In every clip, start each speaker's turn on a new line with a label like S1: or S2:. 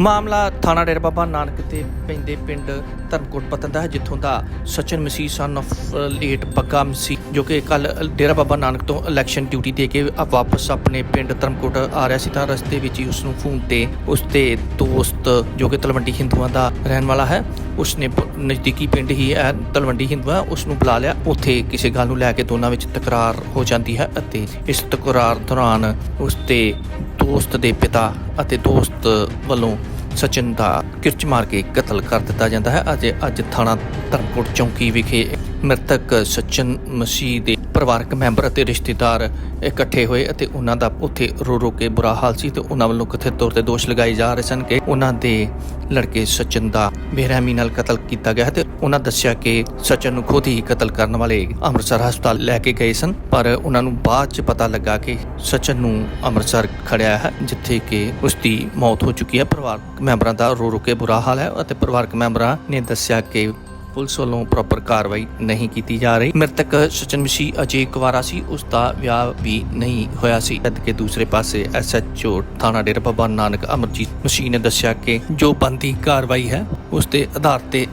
S1: ਮਾਮਲਾ ਥਾਣਾ ਡੇਰਾ ਬਾਬਾ ਨਾਨਕ ਤੇ ਪੈਂਦੇ ਪਿੰਡ ਧਰਮਕੋਟ ਪਤਨ ਦਾ ਹੈ, ਜਿੱਥੋਂ ਦਾ Sachan Masih son of late Bagga Masih, ਜੋ ਕਿ ਕੱਲ ਡੇਰਾ ਬਾਬਾ ਨਾਨਕ ਤੋਂ ਇਲੈਕਸ਼ਨ ਡਿਊਟੀ ਦੇ ਕੇ ਵਾਪਸ ਆਪਣੇ ਪਿੰਡ ਧਰਮਕੋਟ ਆ ਰਿਹਾ ਸੀ ਤਾਂ ਰਸਤੇ ਵਿੱਚ ਹੀ ਉਸ ਨੂੰ ਫੋਨ ਤੇ ਉਸ ਦੇ ਦੋਸਤ, ਜੋ ਕਿ ਤਲਵੰਡੀ ਹਿੰਦੂਆਂ ਦਾ ਰਹਿਣ ਵਾਲਾ ਹੈ ਉਸ ਨੇ ਨਜ਼ਦੀਕੀ ਪਿੰਡ ਹੀ ਹੈ ਤਲਵੰਡੀ ਹਿੰਦੂਆਂ ਉਸ ਨੂੰ ਬੁਲਾ ਲਿਆ। ਉੱਥੇ ਕਿਸੇ ਗੱਲ ਨੂੰ ਲੈ ਕੇ ਦੋਨਾਂ ਵਿੱਚ ਤਕਰਾਰ ਹੋ ਜਾਂਦੀ ਹੈ ਅਤੇ ਇਸ ਤਕਰਾਰ ਦੌਰਾਨ ਉਸ ਦੇ ਦੋਸਤ ਦੇ ਪਿਤਾ ਅਤੇ ਦੋਸਤ ਵੱਲੋਂ ਸਚਿਨ ਦਾ ਕਿਰਚ ਮਾਰ ਕੇ ਕਤਲ ਕਰ ਦਿੱਤਾ ਜਾਂਦਾ ਹੈ। ਅੱਜ ਅੱਜ ਥਾਣਾ ਧਰਮਕੋਟ ਚੌਂਕੀ ਵਿਖੇ ਮ੍ਰਿਤਕ ਸਚਿਨ ਮਸੀਹ ਦੇ ਪਰਿਵਾਰਕ ਮੈਂਬਰ ਅਤੇ ਰਿਸ਼ਤੇਦਾਰ ਇਕੱਠੇ ਹੋਏ ਅਤੇ ਉਹਨਾਂ ਦਾ ਉੱਥੇ ਰੋ ਰੋ ਕੇ ਬੁਰਾ ਹਾਲ ਸੀ ਤੇ ਉਹਨਾਂ ਵੱਲੋਂ ਕਥਿਤ ਤੌਰ ਤੇ ਦੋਸ਼ ਲਗਾਏ ਜਾ ਰਹੇ ਸਨ ਕਿ ਉਹਨਾਂ ਦੇ ਲੜਕੇ ਸਚਿਨ ਦਾ ਬੇਰਹਿਮੀ ਨਾਲ ਕਤਲ ਕੀਤਾ ਗਿਆ ਤੇ ਉਹਨਾਂ ਦੱਸਿਆ ਕਿ ਸਚਨ ਨੂੰ ਖੁਦ ਹੀ ਕਤਲ ਕਰਨ ਵਾਲੇ ਅੰਮ੍ਰਿਤਸਰ ਹਸਪਤਾਲ ਲੈ ਕੇ ਗਏ ਸਨ, ਪਰ ਉਹਨਾਂ ਨੂੰ ਬਾਅਦ ਚ ਪਤਾ ਲੱਗਾ ਕਿ ਸਚਿਨ ਨੂੰ ਅੰਮ੍ਰਿਤਸਰ ਖੜਿਆ ਹੈ, ਜਿੱਥੇ ਕਿ ਉਸ ਦੀ ਮੌਤ ਹੋ ਚੁੱਕੀ ਹੈ। ਪਰਿਵਾਰਕ ਮੈਂਬਰਾਂ ਦਾ ਰੋ ਰੋ ਕੇ ਬੁਰਾ ਹਾਲ ਹੈ ਅਤੇ ਪਰਿਵਾਰਕ ਮੈਂਬਰਾਂ ਨੇ ਦੱਸਿਆ ਕਿ ਪੁਲਿਸ ਵੱਲੋਂ ਪ੍ਰੋਪਰ ਕਾਰਵਾਈ ਨਹੀਂ ਕੀਤੀ ਜਾ ਰਹੀ। ਮ੍ਰਿਤਕ ਸਚਨ ਮਸੀਹ ਅਜੇ ਕੁਵਾਰਾ ਸੀ ਉਸ ਦਾ ਵਿਆਹ ਵੀ ਨਹੀਂ ਹੋਇਆ ਸੀ। ਜਦ ਕਿ ਦੂਸਰੇ ਪਾਸੇ ਐਸਐਚਓ ਥਾਣਾ ਡੇਰਾ ਬਾਬਾ ਨਾਨਕ ਅਮਰਜੀਤ ਮਸੀਹ ਨੇ ਦੱਸਿਆ ਕਿ ਜੋ ਬੰਦੀ ਕਾਰਵਾਈ ਹੈ ਉਸ ਦੇ ਆਧਾਰ ਤੇ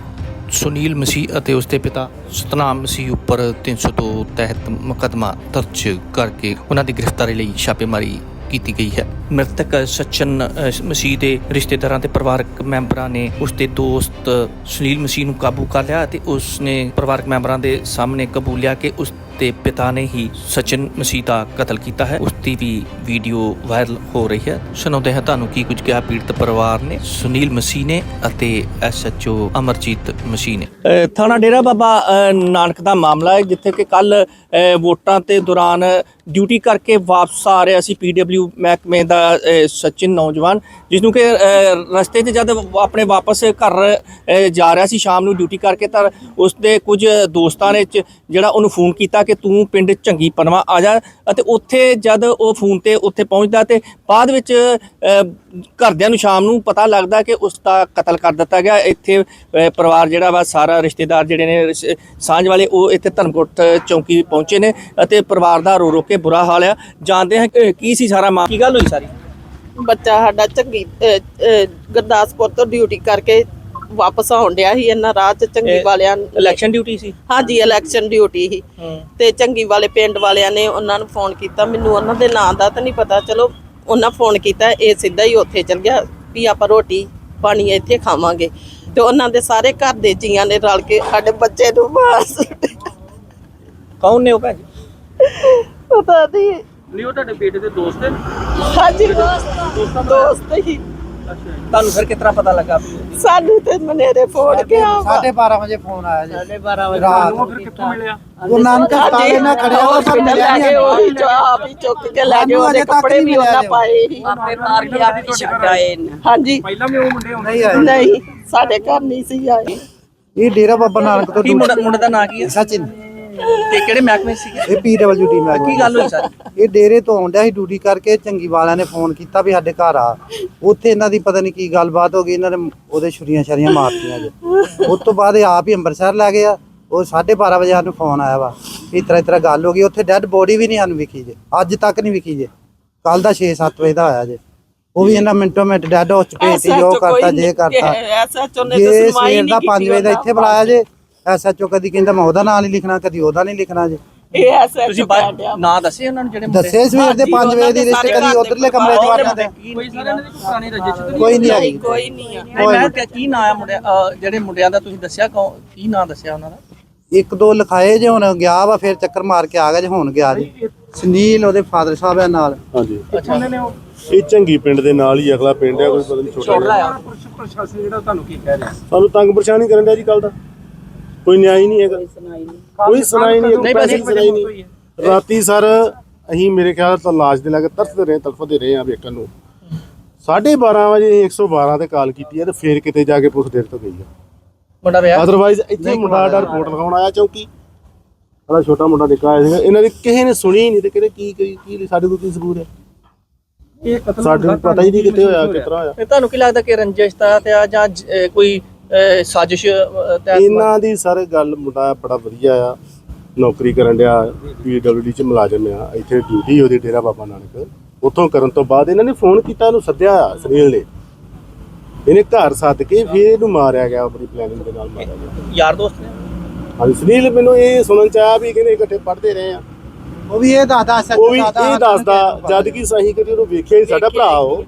S1: ਸੁਨੀਲ ਮਸੀਹ ਅਤੇ ਉਸਦੇ ਪਿਤਾ ਸਤਨਾਮ ਮਸੀਹ ਉੱਪਰ 302 ਤਹਿਤ ਮੁਕੱਦਮਾ ਦਰਜ ਕਰਕੇ ਉਹਨਾਂ ਦੀ ਗ੍ਰਿਫਤਾਰੀ ਲਈ ਛਾਪੇਮਾਰੀ ਕੀਤੀ ਗਈ ਹੈ। ਮ੍ਰਿਤਕ ਸਚਨ ਮਸੀਹ ਦੇ ਰਿਸ਼ਤੇਦਾਰਾਂ ਤੇ ਪਰਿਵਾਰਕ ਮੈਂਬਰਾਂ ਨੇ ਉਸ ਦੇ ਦੋਸਤ ਸੁਨੀਲ ਮਸੀਹ ਨੂੰ ਕਾਬੂ ਕਰ ਲਿਆ ਤੇ ਉਸ ਨੇ ਪਰਿਵਾਰਕ ਮੈਂਬਰਾਂ ਦੇ ਸਾਹਮਣੇ ਕਬੂਲਿਆ ਕਿ ਉਸ ਦੇ ਪਿਤਾ ਨੇ ਹੀ ਸਚਿਨ ਮਸੀਹ ਦਾ ਕਤਲ ਕੀਤਾ ਹੈ। ਉਸ ਦੀ ਵੀ ਵੀਡੀਓ ਵਾਇਰਲ ਹੋ ਰਹੀ ਹੈ। ਸੁਣਾਉਂਦੇ ਹਾਂ ਤੁਹਾਨੂੰ ਕੀ ਕੁਝ ਕਿਹਾ ਪੀੜਤ ਪਰਿਵਾਰ ਨੇ। ਸੁਨੀਲ ਮਸੀਹ ਨੇ ਅਤੇ ਐਸਐਚਓ ਅਮਰਜੀਤ ਮਸੀਹ ਨੇ। ਥਾਣਾ ਡੇਰਾ ਬਾਬਾ ਨਾਨਕ ਦਾ ਮਾਮਲਾ ਹੈ, ਜਿੱਥੇ ਕਿ ਕੱਲ ਵੋਟਾਂ ਤੇ ਦੌਰਾਨ ਡਿਊਟੀ ਕਰਕੇ ਵਾਪਸ ਆ ਰਿਹਾ ਸੀ ਪੀਡਬਲਿਊ ਮਹਿਕਮੇ ਦਾ ਸਚਿਨ ਨੌਜਵਾਨ ਜਿਸ ਨੂੰ ਕਿ ਰਸਤੇ 'ਚ ਜਦ ਆਪਣੇ ਵਾਪਸ ਘਰ ਜਾ ਰਿਹਾ ਸੀ, ਸ਼ਾਮ ਨੂੰ ਡਿਊਟੀ ਕਰਕੇ, ਤਾਂ ਉਸ ਦੇ ਕੁਝ ਦੋਸਤਾਂ ਨੇ ਜਿਹੜਾ ਉਹਨੂੰ ਫੋਨ ਕੀਤਾ ਕਿ ਤੂੰ ਪਿੰਡ ਚੰਗੀ ਪਨਵਾ ਆ ਜਾ ਅਤੇ ਉੱਥੇ ਜਦ ਉਹ ਫੋਨ ਤੇ ਉੱਥੇ ਪਹੁੰਚਦਾ ਤੇ ਬਾਅਦ ਵਿੱਚ ਘਰਦਿਆਂ ਨੂੰ ਸ਼ਾਮ ਨੂੰ ਪਤਾ ਲੱਗਦਾ ਕਿ ਉਸ ਦਾ ਕਤਲ ਕਰ ਦਿੱਤਾ ਗਿਆ। ਇੱਥੇ ਪਰਿਵਾਰ ਜਿਹੜਾ ਵਾ ਸਾਰਾ ਰਿਸ਼ਤੇਦਾਰ ਜਿਹੜੇ ਨੇ, ਰਿਸ਼- ਸਾਂਝ ਵਾਲੇ ਉਹ ਇੱਥੇ ਧਰਮਕੋਟ ਚੌਂਕੀ ਪਹੁੰਚੇ ਨੇ ਅਤੇ ਪਰਿਵਾਰ ਦਾ ਰੋ ਰੋ ਕੇ ਬੁਰਾ ਹਾਲ ਆ। ਜਾਣਦੇ ਹਾਂ ਕਿ ਕੀ ਸੀ ਸਾਰਾ ਮਾਮਲਾ, ਕੀ ਗੱਲ ਹੋਈ ਸਾਰੀ?
S2: ਬੱਚਾ ਸਾਡਾ ਚੰਗੀ ਗੁਰਦਾਸਪੁਰ ਤੋਂ ਡਿਊਟੀ ਕਰਕੇ ਵਾਪਸ ਆਉਣ ਡਿਆ ਸੀ ਇਹਨਾਂ ਰਾਹ ਚ ਚੰਗੀ ਵਾਲਿਆਂ ਨੇ-
S1: ਇਲੈਕਸ਼ਨ ਡਿਊਟੀ ਸੀ?
S2: ਹਾਂਜੀ ਇਲੈਕਸ਼ਨ ਡਿਊਟੀ ਸੀ। ਤੇ ਚੰਗੀ ਵਾਲੇ ਪਿੰਡ ਵਾਲਿਆਂ ਨੇ ਉਹਨਾਂ ਨੂੰ ਫੋਨ ਕੀਤਾ। ਮੈਨੂੰ ਉਹਨਾਂ ਦੇ ਨਾਂ ਦਾ ਤਾਂ ਨਹੀਂ ਪਤਾ। ਚਲੋ ਉਹਨਾਂ ਫੋਨ ਕੀਤਾ ਇਹ ਸਿੱਧਾ ਹੀ ਉੱਥੇ ਚਲ ਗਿਆ ਵੀ ਆਪਾਂ ਰੋਟੀ ਪਾਣੀ ਇੱਥੇ ਖਾਵਾਂਗੇ। ਤੇ ਉਹਨਾਂ ਦੇ ਸਾਰੇ ਘਰ ਦੇ ਜੀਆਂ ਨੇ ਰਲ ਕੇ ਸਾਡੇ ਬੱਚੇ ਨੂੰ ਮਾਰ ਸੁੱਟਿਆ।
S1: ਕੌਣ ਨੇ ਉਹ ਭੈਣ ਜੀ?
S2: ਪਤਾ ਨਹੀਂ।
S1: ਨਹੀਂ ਉਹ ਤੁਹਾਡੇ ਬੇਟੇ ਦੇ ਦੋਸਤ ਨੇ?
S2: ਹਾਂਜੀ। ਦੋਸਤ ਦੋਸਤ ਹੀ।
S1: ਤੁਹਾਨੂੰ ਫਿਰ ਕਿਤਨਾ ਪਤਾ ਲੱਗਾ
S2: ਸਾਨੂੰ ਤੇ ਮਨੇਰੇ ਫੋਨ ਗਿਆ ਵਾ।
S3: ਸਾਢੇ 12 ਵਜੇ ਫੋਨ ਆਇਆ ਜੀ।
S2: ਸਾਢੇ 12 ਵਜੇ
S3: ਰਾਤ।
S1: ਫਿਰ ਕਿੱਥੋਂ ਮਿਲਿਆ?
S3: ਉਹ ਨਾਨਕ ਹਸਪਤਾਲ ਇਹਨਾਂ ਖੜਿਆ ਉਹ ਪਰ ਮਿਲਿਆ ਨਹੀਂ
S2: ਕੇ ਉਹੀ ਜੋ ਆਪ ਹੀ ਚੁੱਕ ਕੇ ਲੈ ਗਏ ਉਹਦੇ ਕੱਪੜੇ ਵੀ ਉਹਨਾਂ। ਪਾਏ ਆਪੇ ਮਾਰ ਕੇ ਆਪ ਹੀ ਛੱਡ ਆਏ ਨੇ ਹਾਂਜੀ।
S1: ਪਹਿਲਾਂ ਵੀ ਉਹ ਮੁੰਡੇ ਹੁੰਦੇ
S3: ਨਹੀਂ ਆਏ।
S2: ਨਹੀਂ ਸਾਡੇ ਘਰ ਨਹੀਂ ਸੀ ਆਏ।
S3: ਇਹ ਡੇਰਾ ਬਾਬਾ ਨਾਨਕ ਤੋਂ
S1: ਕੀ ਮੁੰਡਾ ਮੁੰਡੇ ਦਾ ਨਾਂ ਕੀ ਹੈ
S3: ਸਚਿਨ।
S1: ਤੇ ਕਿਹੜੇ ਮਹਿਕਮੇ ਸੀ
S3: ਇਹ ਪੀਡਬਲਯੂ ਟੀ ਮੈਂ
S1: ਕੀ ਗੱਲ ਹੋਈ ਸਾਰੀ?
S3: ਇਹ ਡੇਰੇ ਤੋਂ ਆਉਂਦਿਆ ਸੀ ਡਿਊਟੀ ਕਰਕੇ ਚੰਗੀ ਵਾਲਿਆਂ ਨੇ ਫੋਨ ਕੀਤਾ ਵੀ ਸਾਡੇ ਘਰ ਆ। ਉੱਥੇ ਇਹਨਾਂ ਦੀ ਪਤਾ ਨਹੀਂ ਕੀ ਗੱਲਬਾਤ ਹੋ ਗਈ ਇਹਨਾਂ ਨੇ ਉਹਦੇ ਛੁਰੀਆਂ ਛਰੀਆਂ ਮਾਰਤੀਆਂ ਜੀ। ਉਸ ਤੋਂ ਬਾਅਦ ਇਹ ਆਪ ਹੀ ਅੰਮ੍ਰਿਤਸਰ ਲੈ ਗਏ ਆ ਉਹ 12:30 ਵਜੇ ਸਾਨੂੰ ਫੋਨ ਆਇਆ ਵਾ ਵੀ ਇਸ ਤਰ੍ਹਾਂ ਇਸ ਤਰ੍ਹਾਂ ਗੱਲ ਹੋ ਗਈ। ਉੱਥੇ ਡੈੱਡ ਬੋਡੀ ਵੀ ਨਹੀਂ ਸਾਨੂੰ ਵਿਖੀ ਜੇ। ਅੱਜ ਤੱਕ ਨਹੀਂ ਵਿਖੀ ਜੇ। ਕੱਲ ਦਾ 6-7 ਵਜੇ ਦਾ ਆਇਆ ਜੇ। ਉਹ ਵੀ ਇਹਨਾਂ ਮਿੰਟੋ ਮਿੰਟ ਡੈੱਡ ਹੋ ਚੁੱਕੇ ਸੀ ਜੋ ਕਰਤਾ ਜੇ ਕਰਤਾ।
S2: ਐਸਐਚਓ ਨੇ ਤਾਂ ਸੁਣਵਾਈ
S3: ਸਵੇਰ
S2: ਨਹੀਂ
S3: ਦਾ
S2: ਕੀਤੀ
S3: 5 ਵਜੇ ਦਾ ਇੱਥੇ ਬੁਲਾਇਆ ਜੇ ਐਸਐਚਓ ਕਦੀ ਕਹਿੰਦਾ ਮੈਂ ਉਹਦਾ ਨਾਂ ਨਹੀਂ ਲਿਖਣਾ ਕਦੀ ਉਹਦਾ ਨਹੀਂ ਲਿਖਣਾ ਜੇ।
S2: ਇਹ ਐਸਐਚਓ
S1: ਤੁਸੀਂ ਬਾ- ਨਾਂ ਦੱਸੇ ਉਹਨਾਂ ਨੂੰ ਜਿਹੜੇ ਮੁੰਡੇ?
S3: ਦੱਸੇ ਸਵੇਰ ਦੇ 5 ਵਜੇ ਦੀ ਰਿਸ਼ਤੇ ਕਦੀ ਉਧਰਲੇ ਕਮਰੇ 'ਚ ਵੜ ਜਾਂਦੇ
S1: ਕੋਈ ਸਾਰਿਆਂ ਦੇ ਕੋਈ ਪੁਰਾਣੀ ਰਜਿਸ਼ ਤਾਂ
S3: ਕੋਈ ਨਹੀਂ
S2: ਨਹੀਂ
S3: ਆਈ
S2: ਕੋਈ ਨਹੀਂ ਆ।
S1: ਨਹੀਂ ਮੈਂ ਕਿਹਾ ਕੀ ਨਾਂ ਆ ਮੁੰਡਿਆਂ ਅਹ ਜਿਹੜੇ ਮੁੰਡਿਆਂ ਦਾ ਤੁਸੀਂ ਦੱਸਿਆ ਕੌਣ ਕੀ ਨਾਂ ਦੱਸਿਆ ਉਹਨਾਂ ਦਾ?
S3: ਇੱਕ ਦੋ ਲਿਖਾਏ ਜੇ ਹੁਣ ਗਿਆ ਵਾ ਫਿਰ ਚੱਕਰ ਮਾਰ ਕੇ ਆ ਗਿਆ ਜੇ ਹੁਣ ਗਿਆ ਜੀ। ਸੁਨੀਲ ਉਹਦੇ ਫਾਦਰ ਸਾਹਿਬ ਆ ਨਾਲ।
S4: ਹਾਂਜੀ।
S1: ਅੱਛਾ। ਉਹਨਾਂ ਨੇ ਉਹ
S4: ਇਹ ਚੰਗੀ ਪਿੰਡ ਦੇ ਨਾਲ ਹੀ ਅਗਲਾ ਪਿੰਡ ਹੈ ਕੋਈ ਪਤਾ ਨਹੀਂ ਛੋਟਾ
S1: ਛੋੜ
S4: ਜਿਹਾ।
S1: ਲਾਇਆ ਪ੍ਰਸ਼ਾਸਨ ਜਿਹੜਾ ਤੁਹਾਨੂੰ ਕੀ ਕਹਿ ਰਿਹਾ
S4: ਸਾਨੂੰ ਤੰਗ ਪਰੇਸ਼ਾਨੀ ਕਰਨ ਦਾ ਜੀ ਕੱਲ ਦਾ। ਕੋਈ ਨਿਆਂ ਹੀ ਨਹੀਂ ਹੈਗਾ। ਕੋਈ ਸੁਣਾਈ ਨਹੀਂ।
S1: ਬਸ
S4: ਪੈਸੇ ਸੁਣਾਈ ਨਹੀਂ। ਰਾਤੀ ਸਰ ਅਸੀਂ ਮੇਰੇ ਖਿਆਲ ਤੋਂ ਲਾਸ਼ ਦੇ ਲੱਗੇ ਤਰਸਦੇ ਰਹੇ ਤੜਫਦੇ ਰਹੇ ਆ ਵੇਖਣ ਨੂੰ। 12:30 ਵਜੇ ਅਸੀਂ 112 ਤੇ ਕਾਲ ਕੀਤੀ ਹੈ ਤੇ ਫੇਰ ਕਿਤੇ ਜਾ ਕੇ ਪੁਲਿਸ ਦੇਰ ਤੋਂ ਗਈ ਆ
S1: ਮੁੰਡਾ ਵਿਆਹ?
S4: ਅਦਰਵਾਈਜ਼ ਇੱਥੇ ਮੁੰਡਾ ਦਾ ਰਿਪੋਰਟ ਲਿਖਾਉਣ ਆਇਆ ਚੌਂਕੀ। ਬੜਾ ਛੋਟਾ ਮੁੰਡਾ ਨਿੱਕਾ ਆਇਆ ਸੀਗਾ। ਇਹਨਾਂ ਦੀ ਕਿਸੇ ਨੇ ਸੁਣੀ ਹੀ ਨਹੀਂ ਤੇ ਕਿਹੜੇ ਕੀ ਕੀ ਕੀ ਸਾਡੇ ਕੋਲ ਕੀ ਸਬੂਤ ਹੈ?
S1: ਇਹ ਕਤਲ
S4: ਸਾਡੇ ਨੂੰ ਪਤਾ ਹੀ ਨਹੀਂ ਕਿੱਥੇ ਹੋਇਆ ਕਿਸ ਤਰ੍ਹਾਂ ਹੋਇਆ।
S1: ਇਹ ਤੁਹਾਨੂੰ ਕੀ ਲੱਗਦਾ ਕਿ ਰੰਜਿਸ਼ ਦਾ ਤੇ ਆ ਜਾਂ ਜ- ਅਹ ਕੋਈ ਸਾਜ਼ਿਸ਼ ਤਹਿਤ
S4: ਇਹਨਾਂ ਦੀ ਸਾਰੇ ਗੱਲ ਮੁੰਡਾ ਬੜਾ ਵਧੀਆ ਆ ਨੌਕਰੀ ਕਰਨ ਡਿਆ ਪੀਡਬਲਯੂਡੀ ਚ ਮੁਲਾਜ਼ਮ ਆ ਇੱਥੇ ਡਿਊਟੀ ਉਹਦੀ ਡੇਰਾ ਬਾਬਾ ਨਾਨਕ। ਉੱਥੋਂ ਕਰਨ ਤੋਂ ਬਾਅਦ ਇਹਨਾਂ ਨੇ ਫੋਨ ਕੀਤਾ ਉਹਨੂੰ ਸੱਦਿਆ ਸੁਨੀਲ ਨੇ। ਇਹਨੇ ਘਰ ਸੱਦ ਕੇ ਫਿਰ ਇਹਨੂੰ ਮਾਰਿਆ ਗਿਆ ਆਪਣੀ ਪਲੈਨਿੰਗ ਦੇ ਨਾਲ ਮਾਰਿਆ ਗਿਆ।
S1: ਯਾਰ ਦੋਸਤ ਨੇ?
S4: ਹਾਂਜੀ ਸੁਨੀਲ ਮੈਨੂੰ ਇਹ ਸੁਣਨ ਚ ਆਇਆ ਵੀ ਕਹਿੰਦੇ ਇਕੱਠੇ ਪੜ੍ਹਦੇ ਰਹੇ ਆ।
S3: ਉਹ ਵੀ ਇਹ ਦੱਸਦਾ ਸੱਚ
S4: ਉਹ ਵੀ ਇਹ ਦੱਸਦਾ ਜਦ ਕਿ ਸਹੀ ਕਦੀ ਉਹਨੂੰ ਵੇਖਿਆ ਹੀ ਸਾਡਾ ਭਰਾ ਉਹ।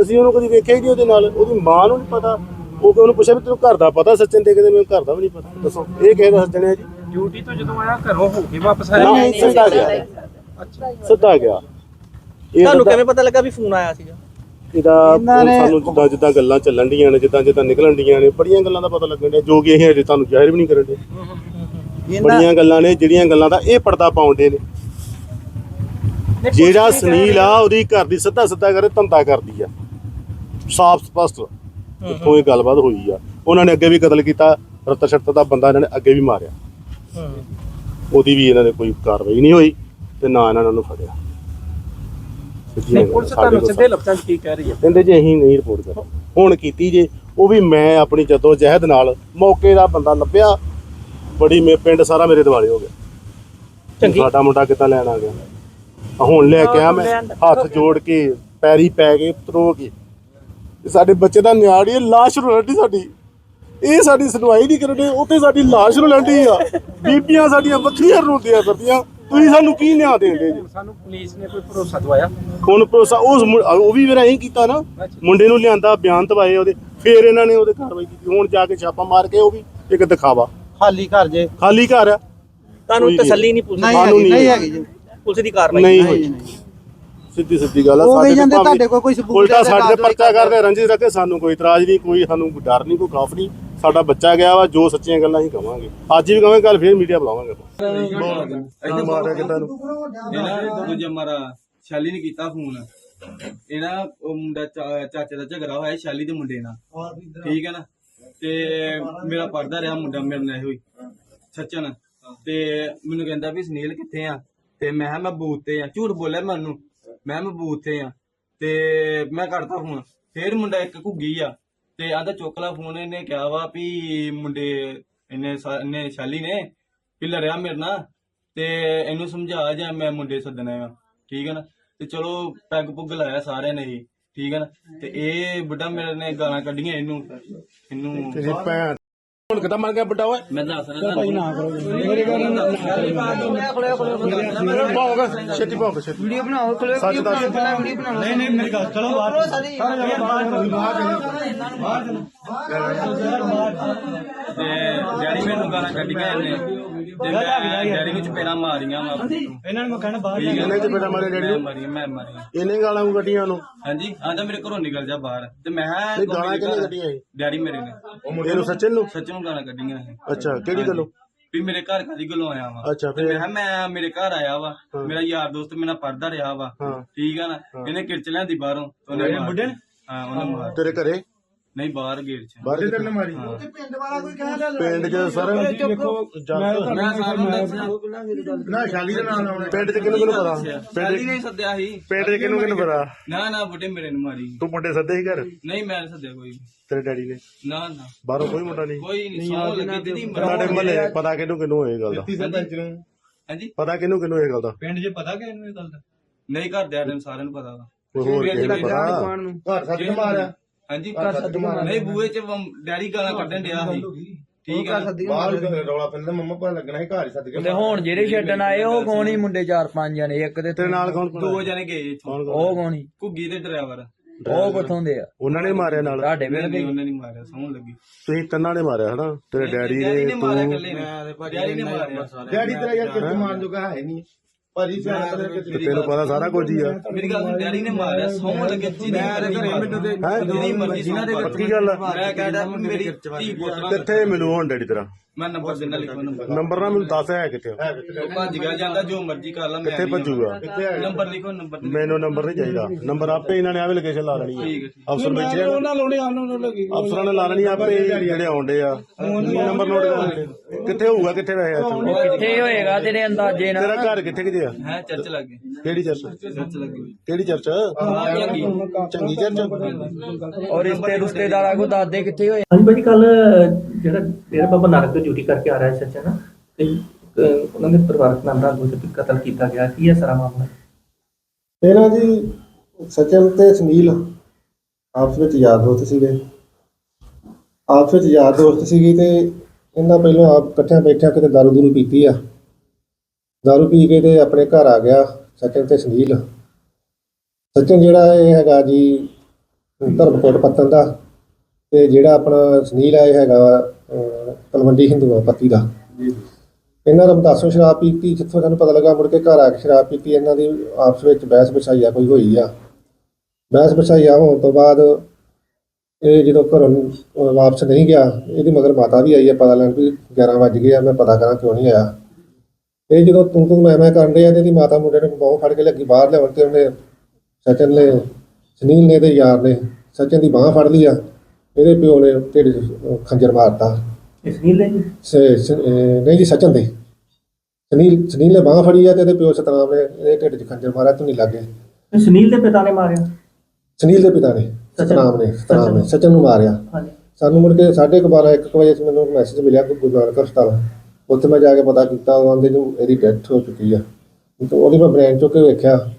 S4: ਅਸੀਂ ਉਹਨੂੰ ਕਦੀ ਵੇਖਿਆ ਹੀ ਨਹੀਂ ਉਹਦੇ ਨਾਲ ਉਹਦੀ ਮਾਂ ਨੂੰ ਨਹੀਂ ਪਤਾ। ਉਹ ਕਿ ਉਹਨੂੰ ਪੁੱਛਿਆ ਵੀ ਤੈਨੂੰ ਘਰ ਦਾ ਪਤਾ ਸੱਚਨ ਦੇ ਕਹਿੰਦੇ ਮੈਨੂੰ ਘਰ ਦਾ ਵੀ ਨਹੀਂ ਪਤਾ। ਦੱਸੋ ਇਹ ਕਿਹਦਾ ਸੱਜਣ ਹੈ ਜੀ?
S5: ਡਿਊਟੀ ਤੋਂ ਜਦੋਂ ਆਇਆ ਘਰੋਂ ਹੋ ਕੇ ਵਾਪਸ ਆਇਆ?
S4: ਨਾ ਸਿੱਧਾ ਗਿਆ। ਸਿੱਧਾ ਗਿਆ। ਇਹ
S1: ਤੁਹਾਨੂੰ ਕਿਵੇਂ ਪਤਾ ਲੱਗਾ ਵੀ ਫੋਨ ਆਇਆ ਸੀਗਾ?
S4: ਇਹਦਾ ਸਾਨੂੰ ਜਿੱਦਾਂ ਜਿੱਦਾਂ ਗੱਲਾਂ ਚੱਲਣ ਡੀਆਂ ਨੇ ਜਿੱਦਾਂ ਜਿੱਦਾਂ ਨਿਕਲਣ ਡੀਆਂ ਨੇ ਬੜੀਆਂ ਗੱਲਾਂ ਦਾ ਪਤਾ ਲੱਗਣ ਡਿਆ। ਜੋ ਕਿ ਅਸੀਂ ਹਜੇ ਤੁਹਾਨੂੰ ਜ਼ਾਹਿਰ ਵੀ ਨਹੀਂ ਕਰਨ ਦੇ ਬੜੀਆਂ ਗੱਲਾਂ ਨੇ ਜਿਹੜੀਆਂ ਗੱਲਾਂ ਦਾ ਇਹ ਪਰਦਾ ਪਾਉਂਦੇ ਨੇ। ਜਿਹੜਾ ਸੁਨੀਲ ਆ ਉਹਦੀ ਘਰ ਦੀ ਸਿੱਧਾ ਸਿੱਧਾ ਕਰੇ ਧੰਦਾ ਕਰਦੀ ਆ। ਸਾਫ਼ ਸਪਸ਼ਟ ਜਿੱਥੋਂ ਇਹ ਗੱਲਬਾਤ ਹੋਈ ਆ। ਉਹਨਾਂ ਨੇ ਅੱਗੇ ਵੀ ਕਤਲ ਕੀਤਾ ਰਤ ਸ਼ਰਤ ਦਾ ਬੰਦਾ ਇਹਨਾਂ ਨੇ ਅੱਗੇ ਵੀ ਮਾਰਿਆ। ਉਹਦੀ ਵੀ ਇਹਨਾਂ ਨੇ ਕੋਈ ਕਾਰਵਾਈ ਨਹੀਂ ਹੋਈ ਤੇ ਨਾ ਇਹਨਾਂ ਨੇ ਫੜਿਆ। ਸਿੱਧੀਆਂ
S5: ਨਹੀਂ
S4: ਗੱਲਾਂ,
S5: ਪੁਲਿਸ
S4: ਸਾਡੇ
S5: ਤੁਹਾਨੂੰ
S4: ਕੋਲ
S5: ਸਿੱਧੇ ਲਫ਼ਜ਼ਾਂ 'ਚ ਕੀ ਕਹਿ ਰਹੀ ਹੈ?
S4: ਕਹਿੰਦੇ ਜੀ ਅਸੀਂ ਨਹੀਂ ਰਿਪੋਰਟ ਕਰ ਹੁਣ ਕੀਤੀ ਜੇ ਉਹ ਵੀ ਮੈਂ ਆਪਣੀ ਜਦੋਂ ਜਹਿਦ ਨਾਲ ਮੌਕੇ ਦਾ ਬੰਦਾ ਲੱਭਿਆ ਬੜੀ ਮੇ ਪਿੰਡ ਸਾਰਾ ਮੇਰੇ ਦਿਵਾਲੇ ਹੋ ਗਿਆ।
S1: ਚੰਗੀ।
S4: ਸਾਡਾ ਮੁੰਡਾ ਕਿੱਦਾਂ ਲੈਣ ਆ ਗਿਆ? ਹੁਣ ਲੈ ਕੇ ਆ ਮੈਂ ਹੱਥ ਜੋੜ ਕੇ ਪੈਰੀ ਪੈ ਕੇ ਤਰੋ ਕੇ। ਇਹ ਸਾਡੇ ਬੱਚੇ ਦਾ ਨਿਆੜੀ ਹੈ ਲਾਸ਼ ਰੋਲਦੀ ਸਾਡੀ। ਇਹ ਸਾਡੀ ਸੁਣਵਾਈ ਨਹੀਂ ਕਰਨੇ ਉੱਥੇ ਸਾਡੀ ਲਾਸ਼ ਰੋਲਦੀ ਆ। ਬੀਬੀਆਂ ਸਾਡੀਆਂ ਵੱਖਰੀਆਂ ਰੋਂਦੀਆਂ ਫਿਰਦੀਆਂ। ਤੁਸੀਂ ਸਾਨੂੰ ਕੀ ਨਿਆਂ ਦੇਂਦੇ ਜੀ?
S5: ਸਾਨੂੰ ਪੁਲਿਸ ਨੇ ਕੋਈ ਭਰੋਸਾ ਦਵਾਇਆ?
S4: ਹੁਣ ਭਰੋਸਾ ਉਸ ਮੁੰ- ਉਹ ਵੀ ਮੇਰਾ ਇਹੀ ਕੀਤਾ ਨਾ ਮੁੰਡੇ ਨੂੰ ਲਿਆਂਦਾ ਬਿਆਨ ਦਵਾਏ ਉਹਦੇ। ਫੇਰ ਇਹਨਾਂ ਨੇ ਉਹਦੇ ਕਾਰਵਾਈ ਕੀਤੀ। ਹੁਣ ਜਾ ਕੇ ਛਾਪਾ ਮਾਰ ਕੇ ਉਹ ਵੀ ਇੱਕ ਦਿਖਾਵਾ।
S3: ਖਾਲੀ ਘਰ ਜੇ।
S4: ਖਾਲੀ ਘਰ ਆ।
S1: ਤੁਹਾਨੂੰ
S4: ਕੋਈ
S1: ਤਸੱਲੀ ਨਹੀਂ ਪੁਲਿਸ
S3: ਨਹੀਂ ਹੈਗੀ
S4: ਨਹੀਂ
S3: ਨਹੀਂ ਹੈਗੀ ਜੀ।
S1: ਪੁਲਿਸ ਦੀ ਕਾਰਵਾਈ
S4: ਨਹੀਂ ਹੋਈ।
S3: ਨਹੀਂ।
S4: ਸਿੱਧੀ ਸਿੱਧੀ ਗੱਲ ਆ
S3: ਉਹ ਵੀ ਜਾਂਦੇ ਤੁਹਾਡੇ ਕੋਲ ਕੋਈ ਸਬੂਤ
S4: ਉਲਟਾ ਸਾਡੇ ਤੇ ਪਰਚਾ ਕਰਦੇ ਰੰਜਿਤ ਰੱਖੇ ਸਾਨੂੰ ਕੋਈ ਇਤਰਾਜ਼ ਨਹੀਂ ਕੋਈ ਸਾਨੂੰ ਕੋਈ ਡਰ ਨਹੀਂ ਕੋਈ ਖੌਫ ਨਹੀਂ। ਸਾਡਾ ਬੱਚਾ ਗਿਆ ਵਾ ਜੋ ਸੱਚੀਆਂ ਗੱਲਾਂ ਹੀ ਕਵਾਂਗੇ। ਅੱਜ ਵੀ ਕਵਾਂਗੇ ਕੱਲ ਫੇਰ ਮੀਡੀਆ ਬੁਲਾਵਾਂਗੇ ਆਪਾਂ। ਮਾਰਿਆ ਕਿਦਾਂ ਨੂੰ
S6: ਇਹਨਾਂ ਦੂਜਾ ਮਾਰਾ ਸ਼ਾਲੀ ਨੇ ਕੀਤਾ ਫੋਨ। ਇਹਨਾਂ ਉਹ ਮੁੰਡਾ ਚਾਚੇ ਦਾ ਝਗੜਾ ਹੋਇਆ ਸ਼ਾਲੀ ਦੇ ਮੁੰਡੇ ਨਾਲ। ਠੀਕ ਹੈ ਨਾ? ਤੇ ਮੇਰਾ ਪੜਦਾ ਰਿਹਾ ਮੁੰਡਾ ਮੇਰੇ ਨਾਲ ਹੋਈ ਸੱਚਨ। ਤੇ ਮੈਨੂੰ ਕਹਿੰਦਾ ਵੀ ਸੁਨੀਲ ਕਿੱਥੇ ਆ? ਤੇ ਮੈਂ ਕਿਹਾ ਮੈਂ ਬੂਥ ਤੇ ਆ। ਝੂਠ ਬੋਲਿਆ ਮੈਨੂੰ। ਮੈਂ ਮੈਂ ਬੂਥ ਤੇ ਆ। ਤੇ ਮੈਂ ਕਰਦਾ ਫੋਨ। ਫੇਰ ਮੁੰਡਾ ਇੱਕ ਘੁੱਗੀ ਆ। ਤੇ ਆਂਦਾ ਚੁੱਕ ਲਾ ਫੋਨ। ਇਹਨੇ ਕਿਹਾ ਵਾ ਵੀ ਮੁੰਡੇ ਇਹਨੇ ਸਾ- ਇਹਨੇ ਸ਼ਾਲੀ ਨੇ ਵੀ ਲੜਿਆ ਮੇਰੇ ਨਾਲ। ਤੇ ਇਹਨੂੰ ਸਮਝਾ ਜਾਂ ਮੈਂ ਮੁੰਡੇ ਸੱਦਣਾ ਆ। ਠੀਕ ਹੈ ਨਾ? ਤੇ ਚਲੋ, ਪੈਗ ਪੁੱਗ ਲਾਇਆ ਸਾਰਿਆਂ ਨੇ ਹੀ ਠੀਕ ਹੈ ਨਾ? ਤੇ ਇਹ ਬੁੱਢਾ ਮੇਰੇ ਨੇ ਗਾਲਾਂ ਕੱਢੀਆਂ ਇਹਨੂੰ। ਇਹਨੂੰ
S4: ਤੇਰੀ ਭੈਣ ਹੁਣ ਕਿਦਾਂ ਮਰ ਗਿਆ ਵੱਡਾ ਓਏ
S6: ਮੈਂ ਦੱਸ ਰਿਹਾ ਭਾਈ ਨਾ ਕਰੋ
S4: ਭਾਉਗਾ ਛੇਤੀ ਭਾਉਗਾ ਛੇਤੀ। ਵੀਡੀਓ ਬਣਾਓ ਸੱਚ ਦੱਸ
S6: ਨਹੀਂ ਨਹੀਂ ਮੇਰੀ ਗੱਲ ਚਲੋ ਤੇ ਡੈਡੀ ਮੈਨੂੰ ਗਾਲਾਂ ਕੱਢੀਆਂ ਇਹਨੇ। ਤੇ ਮੈਂ ਡੈਡੀ ਨੂੰ ਚਪੇੜਾਂ ਮਾਰੀਆਂ ਵਾ। ਇਹਨਾਂ ਨੂੰ ਮੈਂ ਕਹਿਣਾ ਬਾਹਰ
S4: ਇਹਨੇ ਚ ਬੇਟਾ ਮਾਰੇ ਡੈਡੀ ਨੂੰ।
S6: ਮਾਰੀਆਂ ਮੈਂ ਮਾਰੀਆਂ।
S4: ਇਹਨੇ ਗਾਲਾਂ ਗੱਡੀਆਂ ਨੂੰ
S6: ਹਾਂਜੀ ਆਂਦਾ ਮੇਰੇ ਘਰੋਂ ਨਿਕਲ ਜਾ ਬਾਹਰ। ਤੇ ਮੈਂ ਕਿਹਾ
S4: ਇਹ ਗਾਲਾਂ ਕਿਹਨੇ ਕੱਢੀਆਂ ਇਹ?
S6: ਡੈਡੀ ਮੇਰੇ ਨੇ।
S4: ਇਹਨੂੰ ਸੱਚਨ ਨੂੰ?
S6: ਸੱਚ ਨੂੰ ਗਾਲਾਂ ਕੱਢੀਆਂ ਇਹ।
S4: ਅੱਛਾ ਕਿਹੜੀ ਗੱਲੋਂ?
S6: ਵੀ ਮੇਰੇ ਘਰ ਕਾਦੀ ਗੱਲੋਂ ਆਇਆ ਵਾ?
S4: ਅੱਛਾ
S6: ਤੇ
S4: ਫਿਰ?
S6: ਮੈਂ ਕਿਹਾ ਮੈਂ ਮੇਰੇ ਘਰ ਆਇਆ ਵਾ। ਮੇਰਾ ਯਾਰ ਦੋਸਤ ਮੇਰੇ ਨਾਲ ਪੜਦਾ ਰਿਹਾ ਵਾ।
S4: ਹਾਂ।
S6: ਠੀਕ ਆ ਨਾ? ਇਹਨੇ ਕਿਰਚ ਲਿਆਂਦੀ ਬਾਹਰੋਂ। ਤੇ ਉਹਨੇ ਬੁੱਢੇ ਨੇ? ਹਾਂ ਉਹਨੇ ਮਾਰ
S4: ਤੇਰੇ ਘਰੇ?
S6: ਨਹੀਂ ਬਾਹਰ ਗੇਟ 'ਚ
S4: ਬਾਹਰ ਕਿੱਥੇ ਨੇ ਮਾਰੀ। ਪਿੰਡ ਚ ਸਰ ਦੇਖੋ
S6: ਮੈਂ ਸਾਰਿਆਂ ਨੂੰ ਦੱਸਿਆ
S4: ਨਾ ਸ਼ਾਲੀ ਦਾ ਨਾਮ ਆਉਣਾ। ਪਿੰਡ ਚ ਕਿਹਨੂੰ ਕਿਹਨੂੰ ਪਤਾ?
S6: ਪਹਿਲੀ ਨਹੀਂ ਸੱਦਿਆ ਸੀ।
S4: ਪਿੰਡ ਚ ਕਿਹਨੂੰ ਕਿਹਨੂੰ ਪਤਾ?
S6: ਨਾ ਨਾ ਬੁੱਢੇ ਮੇਰੇ ਨੂੰ ਮਾਰੀ।
S4: ਤੂੰ ਮੁੰਡੇ ਸੱਦੇ ਹੀ ਘਰ?
S6: ਨਹੀਂ ਮੈਂ ਨੀ ਸੱਦਿਆ ਕੋਈ।
S4: ਤੇਰੇ ਡੈਡੀ ਨੇ?
S6: ਨਾ ਨਾ।
S4: ਬਾਹਰੋਂ ਕੋਈ ਮੁੰਡਾ ਨਹੀਂ?
S6: ਕੋਈ ਨਹੀਂ ਸੌ ਲੱਗੀ ਦੀਦੀ
S4: ਤੁਹਾਡੇ ਮਹੱਲੇ ਪਤਾ ਕਿਹਨੂੰ ਕਿਹਨੂੰ ਹੋਏ ਗੱਲ ਦਾ।
S6: ਹਾਂਜੀ?
S4: ਪਤਾ ਕਿਹਨੂੰ ਕਿਹਨੂੰ ਇਹ ਗੱਲ ਦਾ?
S6: ਪਿੰਡ 'ਚ ਪਤਾ ਕਿ ਇਹਨੂੰ ਇਹ ਗੱਲ ਦਾ? ਨਹੀਂ ਘਰ ਦੇ ਆਦਮ ਸਾਰਿਆਂ ਨੂੰ ਪਤਾ ਵਾ।
S4: ਕੋਈ ਹੋਰ ਕਿਸੇ ਨੂੰ ਪਤਾ?
S6: ਘਰ ਸੱਦ ਮਾਰਿਆ। ਹਾਂਜੀ। ਘਰ ਸੱਦ ਕੇ ਨਹੀਂ ਬੂਏ 'ਚ ਵਮ- ਡੈਡੀ ਗਾਲਾਂ ਕੱਢਣ ਡਿਆ ਸੀ। ਠੀਕ ਹੈ
S7: ਤੇ ਹੁਣ ਜਿਹੜੇ ਛੱਡਣ ਆਏ ਉਹ ਕੌਣ ਹੀ ਮੁੰਡੇ ਚਾਰ ਪੰਜ ਜਣੇ? ਇੱਕ ਦੇ
S4: ਤੇਰੇ ਨਾਲ ਕੌਣ
S6: ਦੋ ਜਣੇ ਗਏ ਇੱਥੋਂ।
S7: ਉਹ ਕੌਣ ਹੀ
S6: ਘੁੱਗੀ ਤੇ ਡਰਾਈਵਰ।
S7: ਉਹ ਕਿੱਥੋਂ ਦੇ ਆ?
S4: ਉਹਨਾਂ ਨੇ ਮਾਰਿਆ ਨਾਲ?
S7: ਤੁਹਾਡੇ ਵੇਲੇ
S6: ਨਹੀਂ ਉਹਨੇ ਨਹੀਂ ਮਾਰਿਆ ਸੌਂ ਲੱਗੀ।
S4: ਤੁਸੀਂ ਤਿੰਨਾਂ ਨੇ ਮਾਰਿਆ ਹਨਾ? ਤੇਰੇ ਡੈਡੀ
S6: ਡੈਡੀ
S4: ਨੇ
S6: ਮਾਰਿਆ
S4: ਤੂੰ
S6: ਇਕੱਲੇ ਨੇ। ਡੈਡੀ ਨੇ ਮਾਰਿਆ।
S8: ਡੈਡੀ ਤੇਰਾ ਯਾਰ ਕਿਰਤ ਮਾਰਨ ਜੋਗਾ ਹੈ ਨਹੀਂ। ਭਾਜੀ ਸਿਆਣਾ
S4: ਤੇ ਤੈਨੂੰ ਪਤਾ ਸਾਰਾ ਕੁਝ ਹੀ ਆ।
S6: ਮੇਰੀ ਗੱਲ ਸੁਣ, ਡੈਡੀ ਨੇ ਮਾਰਿਆ ਸੌਂ ਲੱਗੇ ਜਿਹਦੀ ਮਰਜ਼ੀ ਮੈਨੂੰ ਤੇ ਜਿਹਦੀ ਮਰਜ਼ੀ ਜਿਨ੍ਹਾਂ ਦੇ
S4: ਪੱਕੀ ਗੱਲ ਆ
S6: ਮੈਂ ਕਹਿੰਦਾ ਮੇਰੀ ਧੀ ਪੁੱਤਰਾਂ
S4: ਕਿੱਥੇ ਮਿਲੂ ਹੁਣ ਡੈਡੀ ਤੇਰਾ?
S6: ਮੈਂ ਨੰਬਰ ਦੇਣਾ ਲਿਖੋ ਨੰਬਰ।
S4: ਨੰਬਰ ਨਾ ਮੈਨੂੰ ਦੱਸ ਹੈ ਕਿੱਥੇ ਆ?
S6: ਉਹ ਭੱਜ ਗਿਆ ਜਾਂਦਾ ਜੋ ਮਰਜ਼ੀ ਕਰ ਲਾ ਮੈਂ
S4: ਕਿੱਥੇ
S6: ਨਹੀਂ
S4: ਭੱਜੂਗਾ?
S6: ਨੰਬਰ ਲਿਖੋ ਨੰਬਰ ਲਿਖੋ।
S4: ਮੈਨੂੰ ਨੰਬਰ ਨਹੀਂ ਚਾਹੀਦਾ। ਨੰਬਰ ਆਪੇ ਇਹਨਾਂ ਨੇ ਆਵੇ ਲੋਕੇਸ਼ਨ ਲਾ ਲੈਣੀ
S6: ਠੀਕ
S4: ਹੈ
S6: ਹੈ
S4: ਅਫਸਰ ਬੈਠੇ ਆ। ਨਾ। ਅਫਸਰਾਂ ਨੇ ਲਾ ਲੈਣੀ ਆਪੇ ਜਿਹੜੇ ਆਉਂਦੇ ਆ। ਨੰਬਰ ਨੋਟ ਕਰ ਲੈਣੇ ਕਿੱਥੇ ਹੋਊਗਾ ਕਿੱਥੇ ਵੈਸੇ ਇੱਥੇ?
S7: ਕਿੱਥੇ ਹੋਏਗਾ ਤੇਰੇ ਅੰਦਾਜ਼ੇ ਨਾਲ?
S4: ਤੇਰਾ ਘਰ ਕਿੱਥੇ ਕਿਤੇ ਆ
S6: ਹੈ ਚਰਚ ਲੱਗ। ਗਈ
S4: ਕਿਹੜੀ ਚਰਚ?
S6: ਚਰਚ ਲੱਗ। ਗਈ
S4: ਕਿਹੜੀ ਚਰਚ?
S6: ਚੰਗੀ
S4: ਚੰਗੀ ਚਰਚ
S7: ਔਰ ਰਿਸ਼ਤੇ ਰੁਸ਼ਤੇਦਾਰਾਂ ਕੋ ਦੱਸਦੇ ਕਿੱਥੇ ਹੋਏ
S1: ਹਾਂਜੀ ਭਾਜੀ ਕੱਲ ਜਿਹੜਾ ਡੇਰਾ ਬਾਬਾ ਨਾਨਕ ਤੋਂ ਡਿਊਟੀ ਕਰਕੇ ਆ ਰਿਹਾ ਸੱਚ ਨਾ ਤੇ ਅਹ, ਉਹਨਾਂ ਦੇ ਪਰਿਵਾਰਕ ਮੈਂਬਰਾਂ ਵੱਲੋਂ ਤੇ ਕਤਲ ਕੀਤਾ ਗਿਆ ਕੀ ਹੈ ਸਾਰਾ ਮਾਮਲਾ?
S8: ਇਹਨਾਂ ਜੀ ਸਚਨ ਤੇ ਸੁਨੀਲ ਆਪਸ ਵਿੱਚ ਯਾਰ ਦੋਸਤ ਸੀਗੇ। ਆਪਸ ਵਿੱਚ ਯਾਰ ਦੋਸਤ ਸੀਗੀ ਤੇ ਇਹਨਾਂ ਪਹਿਲਾਂ ਆਪ ਇਕੱਠਿਆਂ ਬੈਠਿਆਂ ਕਿਤੇ ਦਾਰੂ ਦੂਰੂ ਪੀਤੀ ਆ। ਦਾਰੂ ਪੀ ਕੇ ਤੇ ਆਪਣੇ ਘਰ ਆ ਗਿਆ ਸਚਿਨ ਤੇ ਸੁਨੀਲ। ਸਚਿਨ ਜਿਹੜਾ ਇਹ ਹੈਗਾ ਜੀ ਧਰਮਕੋਟ ਪੱਤਨ ਦਾ ਤੇ ਜਿਹੜਾ ਆਪਣਾ ਸੁਨੀਲ ਆ ਇਹ ਹੈਗਾ ਅਹ, ਤਲਵੰਡੀ ਹਿੰਦੂਆ ਪੱਤੀ ਦਾ। ਇਹਨਾਂ ਰਮਦਾਸੋਂ ਸ਼ਰਾਬ ਪੀਤੀ ਜਿੱਥੋਂ ਸਾਨੂੰ ਪਤਾ ਲੱਗਾ ਮੁੜ ਕੇ ਘਰ ਆ ਕੇ ਸ਼ਰਾਬ ਪੀਤੀ ਇਹਨਾਂ ਦੀ ਆਪਸ ਵਿੱਚ ਬਹਿਸ ਬਸਾਈਆ ਕੋਈ ਹੋਈ ਆ। ਬਹਿਸ ਬਸਾਈਆ ਹੋਣ ਤੋਂ ਬਾਅਦ ਇਹ ਜਦੋਂ ਘਰੋਂ ਵਾਪਸ ਨਹੀਂ ਗਿਆ ਇਹਦੀ ਮਗਰ ਮਾਤਾ ਵੀ ਆਈ ਹੈ ਪਤਾ ਲੈਣ ਵੀ 11 ਵੱਜ ਗਏ ਆ ਮੈਂ ਪਤਾ ਕਰਾਂ ਕਿਉਂ ਨਹੀਂ ਆਇਆ। ਇਹ ਜਦੋਂ ਤੂੰ ਤੂੰ ਮੈਂ ਮੈਂ ਕਰਨ ਡਿਆ ਤੇ ਇਹਦੀ ਮਾਤਾ ਮੁੰਡੇ ਨੇ ਬਾਹੋਂ ਫੜ ਕੇ ਲੱਗੀ ਬਾਹਰ ਲਿਆਉਣ ਤੇ ਉਹਨੇ ਸਚਨ ਨੇ ਸੁਨੀਲ ਨੇ ਤੇ ਯਾਰ ਨੇ ਸਚਨ ਦੀ ਬਾਹ ਫੜ ਲਈ ਆ। ਇਹਦੇ ਪਿਓ ਨੇ ਢਿੱਡ 'ਚ ਖੰਜਰ ਮਾਰਤਾ।
S5: ਇਸ ਨੀਲੇ ਜੀ?
S8: ਸ- ਸ- ਅਹ ਨਹੀਂ ਜੀ ਸਚਨ ਦੇ। ਸੁਨੀਲ ਸੁਨੀਲ ਨੇ ਬਾਹ ਫੜੀ ਆ ਤੇ ਇਹਦੇ ਪਿਓ ਸਤਨਾਮ ਨੇ ਇਹਦੇ ਢਿੱਡ 'ਚ ਖੰਜਰ ਮਾਰਿਆ ਤੂੰ ਨਹੀਂ ਲੱਗੇ
S5: ਸੁਨੀਲ ਦੇ ਪਿਤਾ ਨੇ ਮਾਰਿਆ?
S8: ਸੁਨੀਲ ਦੇ ਪਿਤਾ ਨੇ ਸਤਨਾਮ ਨੇ ਸਤਨਾਮ ਨੇ ਸਚਨ। ਨੂੰ ਮਾਰਿਆ।
S5: ਹਾਂਜੀ।
S8: ਸਾਨੂੰ ਮੁੜ ਕੇ 12:30 1 ਵਜੇ ਮੈਨੂੰ ਮੈਸੇਜ ਮਿਲਿਆ ਕਿ ਗੁਰੂ ਨਾਨਕ ਹਸਪਤਾਲ। ਉੱਥੇ ਮੈਂ ਜਾ ਕੇ ਪਤਾ ਕੀਤਾ ਉਹ ਆਂਦੇ ਨੂੰ ਇਹਦੀ ਡੈਥ ਹੋ ਚੁੱਕੀ ਆ। ਤੇ ਉਹਦੀ ਮੈਂ ਬ੍ਰੇਨ ਚੁੱਕ ਕੇ ਵੇਖਿਆ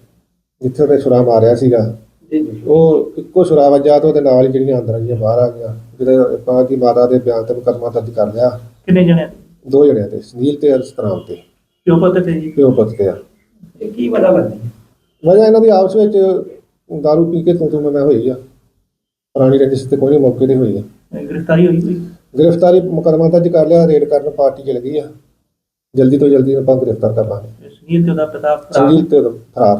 S8: ਜਿੱਥੇ ਉਹਨੇ ਛੁਰਾ ਮਾਰਿਆ ਸੀਗਾ। ਉਹ ਇੱਕੋ ਛੁਰਾ ਵੱਜਾ ਤੇ ਉਹਦੇ ਨਾਲ ਹੀ ਜਿਹੜੀਆਂ ਅੰਦਰ ਆਈਆਂ ਬਾਹਰ ਆ ਗਈਆਂ। ਜਿਹਦੇ ਆਪਾਂ ਦੀ ਮਾਤਾ ਦੇ ਬਿਆਨ ਤੇ ਮੁਕੱਦਮਾ ਦਰਜ ਕਰ ਲਿਆ।
S5: ਕਿੰਨੇ ਜਣੇ
S8: ਦੋ? ਜਣਿਆਂ ਤੇ ਸੁਨੀਲ ਤੇ ਸਤਨਾਮ ਤੇ।
S5: ਪਿਓ ਪੁੱਤ ਤੇ ਜੀ?
S8: ਪਿਓ ਪੁੱਤ ਤੇ ਆ।
S5: ਇਹ ਕੀ ਵਜ੍ਹਾ ਲੱਗਦੀ
S8: ਵਜ੍ਹਾ ਇਹਨਾਂ ਦੀ ਆਪਸ ਵਿੱਚ ਦਾਰੂ ਪੀ ਕੇ ਤੂੰ ਤੂੰ ਮੈਂ ਮੈਂ ਹੋਈ ਆ। ਪੁਰਾਣੀ ਰੰਜਿਸ਼ ਤੇ ਕੋਈ ਨਹੀਂ ਮੌਕੇ ਤੇ ਹੋਈ ਆ।
S5: ਗ੍ਰਿਫਤਾਰੀ ਹੋਈ ਕੋਈ?
S8: ਗ੍ਰਿਫਤਾਰੀ ਮੁਕੱਦਮਾ ਦਰਜ ਕਰ ਲਿਆ ਰੇਡ ਕਰਨ ਪਾਰਟੀ ਚਲ ਗਈ ਆ। ਜਲਦੀ ਤੋਂ ਜਲਦੀ ਆਪਾਂ ਗ੍ਰਿਫਤਾਰ ਕਰ ਲਾਂਗੇ।
S5: ਸੁਨੀਲ ਤੇ ਉਹਦਾ ਪਿਤਾ ਫਰਾਰ
S8: ਸੰਗੀਤ ਤੇ ਫਰਾਰ